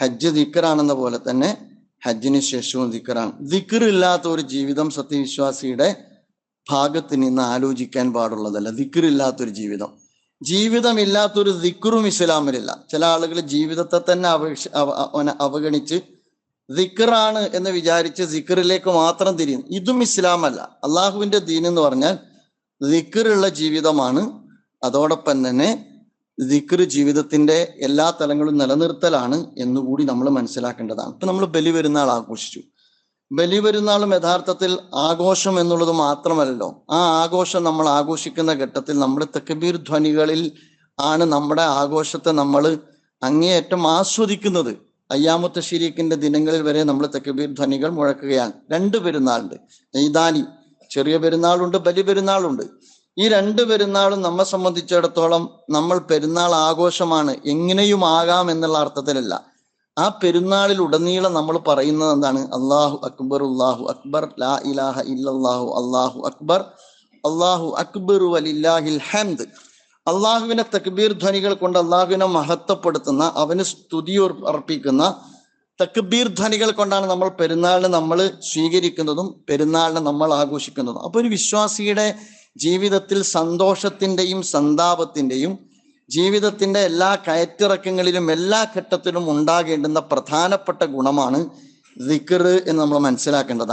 ഹജ്ജ് ദിക്കറാണെന്ന പോലെ തന്നെ ഹജ്ജിന് ശേഷവും ദിക്കറാണ്. ദിക്കറില്ലാത്ത ഒരു ജീവിതം സത്യവിശ്വാസിയുടെ ഭാഗത്ത് നിന്ന് ആലോചിക്കാൻ പാടുള്ളതല്ല. ദിക്കറില്ലാത്തൊരു ജീവിതം. ജീവിതമില്ലാത്തൊരു ദിക്കറും ഇസ്ലാമിലില്ല. ചില ആളുകൾ ജീവിതത്തെ തന്നെ അപേക്ഷ അവഗണിച്ച് ദിക്കറാണ് എന്ന് വിചാരിച്ച് ദിക്കറിലേക്ക് മാത്രം തിരിയുന്നു. ഇതും ഇസ്ലാമല്ല. അള്ളാഹുവിന്റെ ദീൻ എന്ന് പറഞ്ഞാൽ ദിക്കറുള്ള ജീവിതമാണ്. അതോടൊപ്പം തന്നെ ദിക്കർ ജീവിതത്തിന്റെ എല്ലാ തലങ്ങളും നിലനിർത്തലാണ് എന്നുകൂടി നമ്മൾ മനസ്സിലാക്കേണ്ടതാണ്. ഇപ്പൊ നമ്മൾ ബലി പെരുന്നാൾ ആഘോഷിച്ചു. ബലി പെരുന്നാളും യഥാർത്ഥത്തിൽ ആഘോഷം എന്നുള്ളത് മാത്രമല്ലല്ലോ ആ ആഘോഷം നമ്മൾ ആഘോഷിക്കുന്ന ഘട്ടത്തിൽ നമ്മുടെ തെക്കബീർ ധ്വനികളിൽ ആണ് നമ്മുടെ ആഘോഷത്തെ നമ്മൾ അങ്ങേയറ്റം ആസ്വദിക്കുന്നത്. അയ്യാമുത്ത ഷരീഖിന്റെ ദിനങ്ങളിൽ വരെ നമ്മൾ തെക്കബീർ ധ്വനികൾ മുഴക്കുകയാണ്. രണ്ട് പെരുന്നാളുണ്ട്. ഈദാനി ചെറിയ പെരുന്നാളുണ്ട് ബലി പെരുന്നാളുണ്ട്. ഈ രണ്ട് പെരുന്നാളും നമ്മെ സംബന്ധിച്ചിടത്തോളം നമ്മൾ പെരുന്നാൾ ആഘോഷമാണ് എങ്ങനെയും ആകാം എന്നുള്ള അർത്ഥത്തിലല്ല. ആ പെരുന്നാളിൽ ഉടനീളം നമ്മൾ പറയുന്നത് എന്താണ്? അള്ളാഹു അക്ബർ അള്ളാഹു അക്ബർ ലാ ഇലാഹ ഇല്ലാഹു അള്ളാഹു അക്ബർ അള്ളാഹു അക്ബർ വലില്ലാഹിൽ ഹംദ്. അള്ളാഹുവിനെ തക്ബീർ ധ്വനികൾ കൊണ്ട് അള്ളാഹുവിനെ മഹത്വപ്പെടുത്തുന്ന അവന് സ്തുതി അർപ്പിക്കുന്ന തക്ബീർ ധ്വനികൾ കൊണ്ടാണ് നമ്മൾ പെരുന്നാളിനെ നമ്മൾ സ്വീകരിക്കുന്നതും പെരുന്നാളിനെ നമ്മൾ ആഘോഷിക്കുന്നതും. അപ്പൊ ഒരു വിശ്വാസിയുടെ ജീവിതത്തിൽ സന്തോഷത്തിന്റെയും സന്താപത്തിന്റെയും ജീവിതത്തിന്റെ എല്ലാ കയറ്റിറക്കങ്ങളിലും എല്ലാ ഘട്ടത്തിലും ഉണ്ടാകേണ്ടുന്ന പ്രധാനപ്പെട്ട ഗുണമാണ് ദിക്കറ് എന്ന് നമ്മൾ മനസ്സിലാക്കേണ്ടതാണ്.